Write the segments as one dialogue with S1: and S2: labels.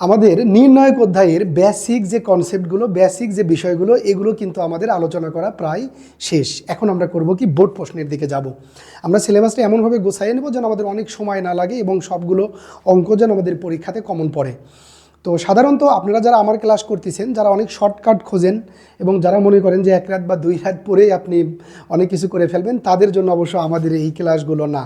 S1: আমাদের নির্ণায়ক অধ্যায়ের বেসিক যে কনসেপ্টগুলো বেসিক যে বিষয়গুলো, এগুলো কিন্তু আমাদের আলোচনা করা প্রায় শেষ। এখন আমরা করব কি? বোর্ড প্রশ্নের দিকে যাব। আমরা সিলেবাসটা এমনভাবে গোছাইয়ে নেব যেন আমাদের অনেক সময় না লাগে এবং সবগুলো অঙ্ক যেন আমাদের পরীক্ষাতে কমন পড়ে। তো সাধারণত আপনারা যারা আমার ক্লাস করতেছেন, যারা অনেক শর্টকাট খোঁজেন এবং যারা মনে করেন যে এক রাত বা দুই রাত পরেই আপনি অনেক কিছু করে ফেলবেন, তাদের জন্য অবশ্য আমাদের এই ক্লাসগুলো না।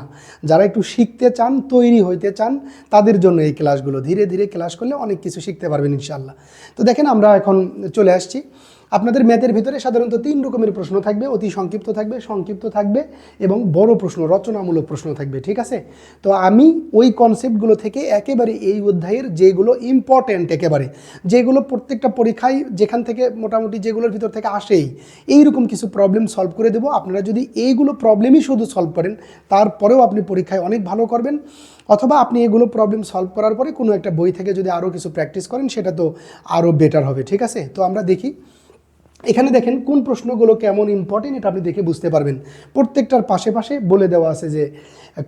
S1: যারা একটু শিখতে চান, তৈরি হইতে চান, তাদের জন্য এই ক্লাসগুলো। ধীরে ধীরে ক্লাস করলে অনেক কিছু শিখতে পারবেন ইনশাল্লাহ তো দেখেন আমরা এখন চলে আসছি। আপনাদের ম্যাথের ভিতরে সাধারণত তিন রকমের প্রশ্ন থাকবে, অতি সংক্ষিপ্ত থাকবে সংক্ষিপ্ত থাকবে এবং বড় প্রশ্ন, রচনামূলক প্রশ্ন থাকবে, ঠিক আছে? তো আমি ওই কনসেপ্টগুলো থেকে একেবারে এই অধ্যায়ের যেগুলো ইম্পর্ট্যান্ট একেবারে, যেগুলো প্রত্যেকটা পরীক্ষায় যেখান থেকে মোটামুটি যেগুলোর ভিতর থেকে আসেই, এইরকম কিছু প্রবলেম সলভ করে দেবো। আপনারা যদি এইগুলো প্রবলেমই শুধু সলভ করেন, তারপরেও আপনি পরীক্ষায় অনেক ভালো করবেন। অথবা আপনি এগুলো প্রবলেম সলভ করার পরে কোনো একটা বই থেকে যদি আরও কিছু প্র্যাকটিস করেন, সেটা তো আরও বেটার হবে, ঠিক আছে? তো আমরা দেখি। এখানে দেখেন কোন প্রশ্নগুলো কেমন ইম্পর্টেন্ট এটা আপনি দেখে বুঝতে পারবেন। প্রত্যেকটার পাশে পাশে বলে দেওয়া আছে যে,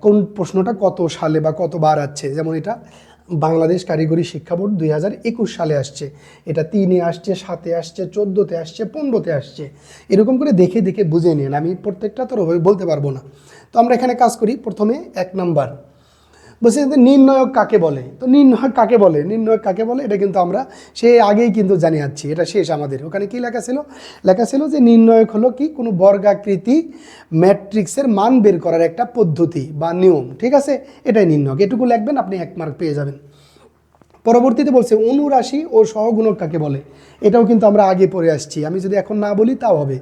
S1: কোন প্রশ্নটা কত সালে বা কতবার আসছে। যেমন এটা, বাংলাদেশ কারিগরি শিক্ষা বোর্ড দুই হাজার একুশ সালে আসছে। এটা তিনে আসছে, সাতে আসছে, চোদ্দোতে আসছে, পনেরোতে আসছে। এরকম করে দেখে দেখে বুঝে নিন। আমি প্রত্যেকটা তো বলতে পারব না। তো আমরা এখানে কাজ করি। প্রথমে এক নাম্বার। বলছে নির্ণয়ক কাকে বলে? তো নির্ণয়ক কাকে বলে? নির্ণয়ক কাকে বলে? এটা কিন্তু আমরা সে আগেই কিন্তু জানি যাচ্ছি এটা শেষ আমাদের। ওখানে কি লেখা ছিল? লেখা ছিল যে নির্ণয়ক হলো কি? কোনো বর্গাকৃতি ম্যাট্রিক্সের মান বের করার একটা পদ্ধতি বা নিয়ম, ঠিক আছে? এটাই নির্ণয়ক। এটুকু লিখবেন, আপনি এক মার্ক পেয়ে যাবেন। পরবর্তীতে বলছে, অনুরাশি ও সহগুণক কাকে বলে? এটাও কিন্তু আমরা আগে পড়ে আসছি। আমি যদি এখন না বলি, তাও হবে।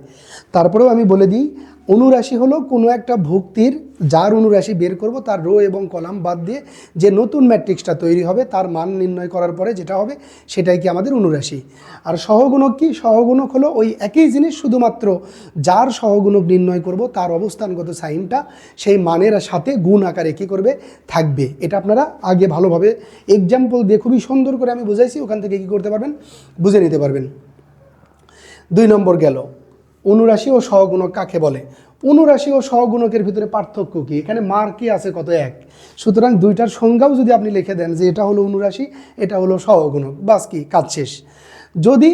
S1: তারপরেও আমি বলে দিই অনুরাশি হলো কোনো একটা ভুক্তির যার অনুরাশি বের করব, তার রো এবং কলাম বাদ দিয়ে যে নতুন ম্যাট্রিক্সটা তৈরি হবে, তার মান নির্ণয় করার পরে যেটা হবে সেটাই কি আমাদের অনুরাশি। আর সহগুণক কি? সহগুণক হলো ওই একই জিনিস, শুধুমাত্র যার সহগুণক নির্ণয় করব, তার অবস্থানগত সাইনটা, সেই মানের সাথে গুণ আকারে কী করবে? থাকবে। এটা আপনারা আগে ভালোভাবে এক্সাম্পল দিয়ে খুবই সুন্দর করে আমি বুঝাইছি, ওখান থেকে কী করতে পারবেন? বুঝে নিতে পারবেন। দুই নম্বর গেল। অনুরাশি ও সহগুণক কাকে বলে? অনুরাশি ও সহগুণকের ভিতরে পার্থক্য কি? এখানে মার কি আছে কত এক? সুতরাং দুইটার সংজ্ঞাও যদি আপনি লিখে দেন যে এটা হলো অনুরাশি, এটা হলো সহগুণক, বাস কি? কাজ শেষ। যদি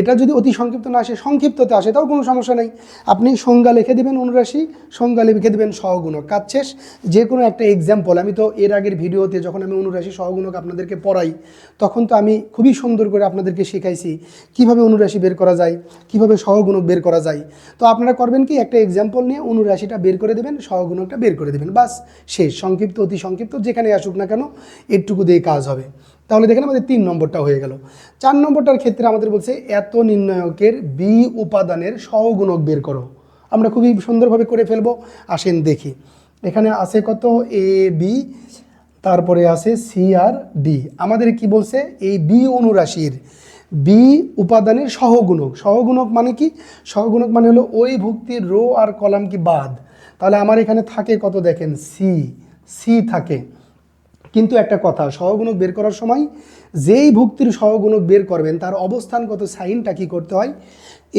S1: এটা যদি অতি সংক্ষিপ্ত না আসে, সংক্ষিপ্ততে আসে, তাও কোনো সমস্যা নেই। আপনি সংজ্ঞা লিখে দেবেন অনুরাশি, সংজ্ঞা লিখে দেবেন সহগুণক। কাজ শেষ। যে কোনো একটা এক্সাম্পল আমি তো এর আগের ভিডিওতে যখন আমি অনুরাশি সহগুণক আপনাদেরকে পড়াই, তখন তো আমি খুবই সুন্দর করে আপনাদেরকে শেখাইছি কীভাবে অনুরাশি বের করা যায়, কীভাবে সহগুণক বের করা যায়। তো আপনারা করবেন কি, একটা এক্সাম্পল নিয়ে অনুরাশিটা বের করে দেবেন, সহগুণকটা বের করে দেবেন। বাস শেষ। সংক্ষিপ্ত, অতি সংক্ষিপ্ত যেখানে আসুক না কেন, এটুকু দিয়ে কাজ হবে। তাহলে দেখেন আমাদের তিন নম্বরটা হয়ে গেল। চার নম্বরটার ক্ষেত্রে আমাদের বলছে, এত নির্ণায়কের বি উপাদানের সহগুণক বের করো। আমরা খুবই সুন্দরভাবে করে ফেলব। আসেন দেখি। এখানে আছে কত? A, B. তারপরে আছে সি আর ডি। আমাদের কি বলছে? এই বি অনুরাশির বি উপাদানের সহগুণক। সহগুণক মানে কি? সহগুণক মানে হলো ওই ভুক্তির রো আর কলাম কি বাদ। তাহলে আমার এখানে থাকে কত দেখেন? সি। সি থাকে। কিন্তু একটা কথা, সহগুণক বের করার সময় যেই ভুক্তির সহগুণক বের করবেন, তার অবস্থানগত সাইনটা কী করতে হয়?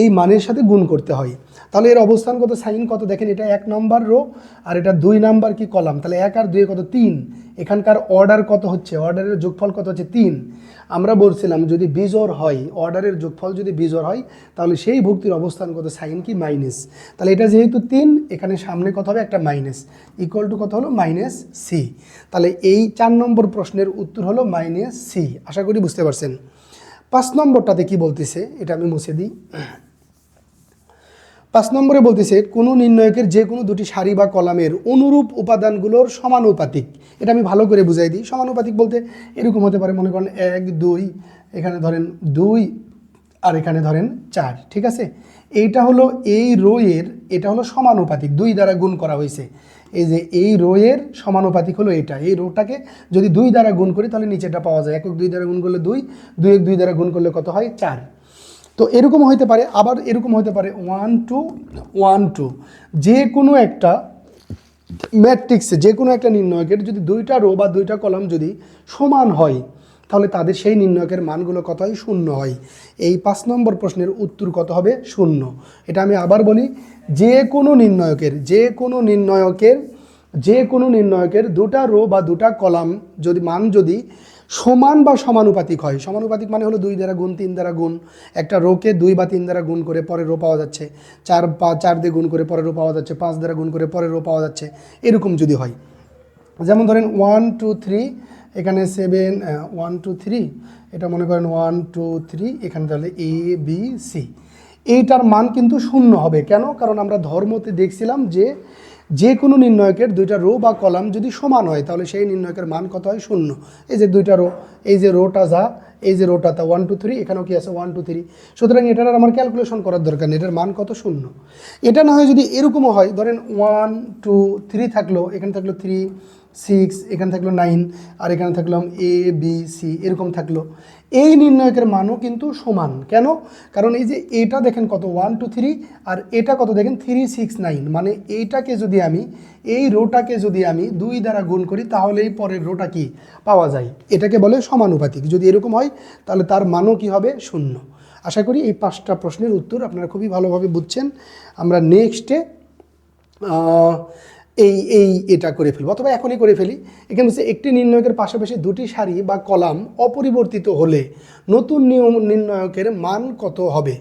S1: এই মানের সাথে গুণ করতে হয়। তাহলে এর অবস্থানগত সাইন কত? দেখেন এটা এক নম্বর রো আর এটা দুই নাম্বার কি কলাম? তাহলে এক আর দুই কত? তিন। এখানকার অর্ডার কত হচ্ছে? অর্ডারের যোগফল কত হচ্ছে? তিন। আমরা বলছিলাম যদি বিজোর হয় অর্ডারের যোগফল যদি বিজোর হয়, তাহলে সেই ভুক্তির অবস্থানগত সাইন কি? মাইনাস। তাহলে এটা যেহেতু তিন, এখানে সামনে কত হবে? একটা মাইনাস। ইকুয়াল টু কত হলো? মাইনাস সি তাহলে এই চার নম্বর প্রশ্নের উত্তর হলো মাইনাস সি আশা করি বুঝতে পারছেন। পাঁচ নম্বরটাতে কি বলতেছে? এটা আমি মুছে দিই। পাঁচ নম্বরে বলতেছে, কোনো নির্ণয়কের যে কোনো দুটি সারি বা কলামের অনুরূপ উপাদানগুলোর সমানুপাতিক। এটা আমি ভালো করে বুঝাই দিই। সমানুপাতিক বলতে এরকম হতে পারে, মনে করেন এক, দুই, এখানে ধরেন দুই আর এখানে ধরেন চার, ঠিক আছে? এইটা হলো এই রোয়ের, এটা হলো সমানুপাতিক, দুই দ্বারা গুণ করা হয়েছে। এই যে এই রোয়ের সমানুপাতিক হলো এটা। এই রোটাকে যদি দুই দ্বারা গুণ করি, তাহলে নিচেটা পাওয়া যায়। একক দুই দ্বারা গুণ করলে দুই দুই এক দুই দ্বারা গুণ করলে কত হয়? চার। তো এরকম হতে পারে, আবার এরকম হতে পারে ওয়ান টু ওয়ান টু যে কোনো একটা ম্যাট্রিক্সে যে কোনো একটা নির্ণয়কের যদি দুইটা রো বা দুইটা কলাম যদি সমান হয়, তাহলে তাদের সেই নির্ণয়কের মানগুলো কত হয় শূন্য হয়? এই পাঁচ নম্বর প্রশ্নের উত্তর কত হবে? শূন্য। এটা আমি আবার বলি, যে কোনো নির্ণয়কের, যে কোনো নির্ণয়কের, যে কোনো নির্ণয়কের দুটা রো বা দুটা কলাম যদি, মান যদি সমান বা সমানুপাতিক হয়। সমানুপাতিক মানে হলো দুই দ্বারা গুণ, তিন দ্বারা গুণ। একটা রোকে দুই বা তিন দ্বারা গুণ করে পরে রো পাওয়া যাচ্ছে। চার পা, চার দিয়ে গুণ করে পরে রো পাওয়া যাচ্ছে। পাঁচ দ্বারা গুণ করে পরে রো পাওয়া যাচ্ছে। এরকম যদি হয়। যেমন ধরেন ওয়ান, টু, থ্রি, এখানে সেভেন ওয়ান, টু, থ্রি, এটা মনে করেন ওয়ান, টু, থ্রি, এখানে তাহলে এ, বি, সি। এইটার মান কিন্তু শূন্য হবে। কেন? কারণ আমরা ধর্মতে দেখছিলাম যে যে কোনো নির্ণয়কের দুইটা রো বা কলাম যদি সমান হয়, তাহলে সেই নির্ণয়কের মান কত হয়? শূন্য। এই যে দুইটা রো এই যে রোটা যা, এই যে রোটা তা ওয়ান টু থ্রি এখানেও কি আছে? ওয়ান টু থ্রি সুতরাং এটার আমার ক্যালকুলেশন করার দরকার নেই, এটার মান কত? শূন্য। এটা না হয় যদি এরকমও হয়, ধরেন ওয়ান টু থ্রি থাকল, এখানে থাকল থ্রি সিক্স এখানে থাকল নাইন আর এখানে থাকলাম এ বি সি এরকম থাকল। এই নির্ণায়কের মানও কিন্তু সমান। কেন? কারণ এই যে এটা দেখেন কত ওয়ান টু থ্রি আর এটা কত দেখেন থ্রি সিক্স নাইন মানে এইটাকে যদি আমি, এই রোটাকে যদি আমি দুই দ্বারা গুণ করি তাহলে এই পরের রোটা কি? পাওয়া যায়। এটাকে বলে সমানুপাতিক। যদি এরকম হয়, তাহলে তার মানও কি হবে? শূন্য। আশা করি এই পাঁচটা প্রশ্নের উত্তর আপনারা খুবই ভালোভাবে বুঝছেন। আমরা নেক্সটে এই এই এটা করে ফেলব অথবা এখনই করে ফেলি। এখানে হচ্ছে একটি নির্ণয়কের পাশাপাশি দুটি সারি বা কলাম অপরিবর্তিত হলে নতুন নিয়ম নির্ণয়কের মান কত হবে?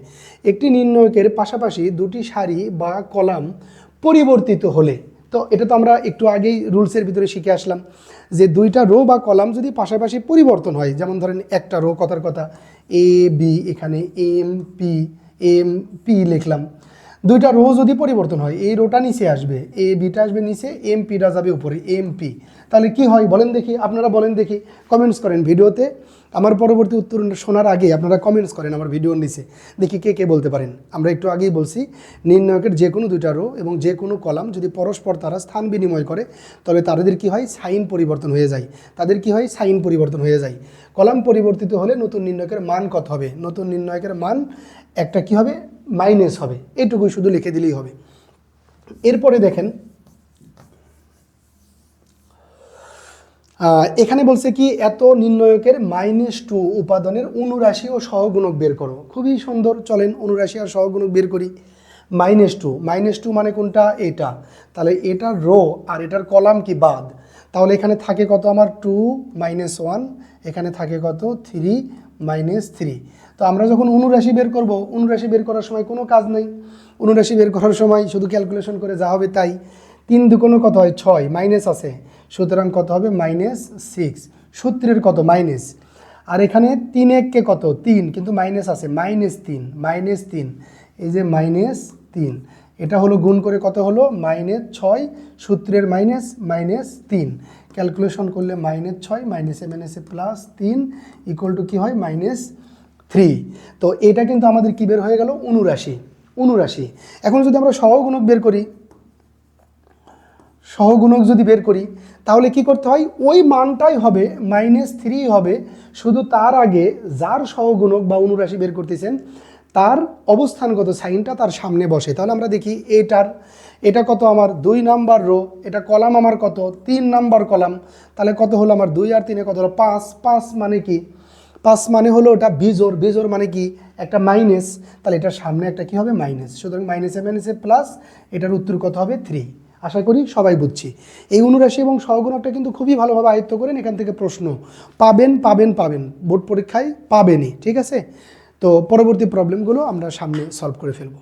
S1: একটি নির্ণয়কের পাশাপাশি দুটি সারি বা কলাম পরিবর্তিত হলে, তো এটা তো আমরা একটু আগেই রুলসের ভিতরে শিখে আসলাম যে দুইটা রো বা কলাম যদি পাশাপাশি পরিবর্তন হয়, যেমন ধরেন একটা রো কথার কথা এ বি এখানে এম পি এম পি লিখলাম। দুইটা রো যদি পরিবর্তন হয়, এই রোটা নিচে আসবে এ বিটা আসবে নিচে এম পিটা যাবে উপরে এম পি তাহলে কি হয় বলেন দেখি, আপনারা বলেন দেখি কমেন্টস করেন ভিডিওতে। আমার পরবর্তী উত্তর শোনার আগে আপনারা কমেন্টস করেন আমার ভিডিওর নিচে। দেখি কে কে বলতে পারেন। আমরা একটু আগেই বলছি, নির্ণয়কের যে কোনো দুইটা রো এবং যে কোনো কলাম যদি পরস্পর তারা স্থান বিনিময় করে তবে তাদের কি হয়? সাইন পরিবর্তন হয়ে যায়। তাদের কি হয়? সাইন পরিবর্তন হয়ে যায়। কলাম পরিবর্তিত হলে নতুন নির্ণয়কের মান কত হবে? নতুন নির্ণয়কের মান একটা কি হবে? মাইনাস হবে এইটুকুই শুধু লিখে দিলেই হবে। এরপরে দেখেন এখানে বলছে কি, এত নির্ণয়কের মাইনাস টু উপাদানের অনুরাশি ও সহগুণক বের করো। খুবই সুন্দর, চলেন অনুরাশি আর সহগুণক বের করি। মাইনাস টু মাইনাস টু মানে কোনটা? এটা। তাহলে এটার রো আর এটার কলাম কি বাদ? তাহলে এখানে থাকে কত আমার? টু মাইনাস ওয়ান এখানে থাকে কত? থ্রি মাইনাস থ্রি তো আমরা যখন অনুরাশি বের করব, অনুরাশি বের করার সময় কোনো কাজ নেই। অনুরাশি বের করার সময় শুধু ক্যালকুলেশন করে যা হবে তাই। তিন দুকোনো কত হয়? ছয় মাইনাস আছে। সুতরাং কত হবে? মাইনাস সিক্স সূত্রের কত? মাইনাস আর এখানে তিন এককে কত? তিন, কিন্তু মাইনাস আছে। মাইনাস তিন মাইনাস তিন। এই যে মাইনাস তিন। এটা হলো গুণ করে কত হলো? মাইনাস ছয়, সূত্রের মাইনাস মাইনাস তিন। ক্যালকুলেশন করলে মাইনাস ছয় মাইনাসে মাইনাসে প্লাস তিন ইকুয়াল টু কী হয়? মাইনাস থ্রি তো এটা কিন্তু আমাদের কী বের হয়ে গেল? অনুরাশি। অনুরাশি। এখন যদি আমরা সহগুণক বের করি, সহগুণক যদি বের করি, তাহলে কি করতে হয়? ওই মানটাই হবে মাইনাস থ্রি হবে, শুধু তার আগে যার সহগুণক বা অনুরাশি বের করতেছেন, তার অবস্থানগত সাইনটা তার সামনে বসে। তাহলে আমরা দেখি এটার, এটা কত আমার? দুই নাম্বার রো। এটা কলাম আমার কত? তিন নাম্বার কলাম। তাহলে কত হলো আমার? দুই আর তিনে কত হলো? পাঁচ। পাঁচ মানে কি? পাঁচ মানে হলো ওটা বিজোর বিজোর মানে কি? একটা মাইনাস তাহলে এটার সামনে একটা কি হবে? মাইনাস সুতরাং মাইনাসে মাইনাসে প্লাস এটার উত্তর কত হবে? থ্রি আশা করি সবাই বুঝছি। এই অনুরাশি এবং সহগুণকটা কিন্তু খুবই ভালোভাবে আয়ত্ত করেন এখান থেকে প্রশ্ন পাবেন পাবেন পাবেন। বোর্ড পরীক্ষায় পাবেনই, ঠিক আছে? তো পরবর্তী প্রবলেমগুলো আমরা সামনে সলভ করে ফেলব।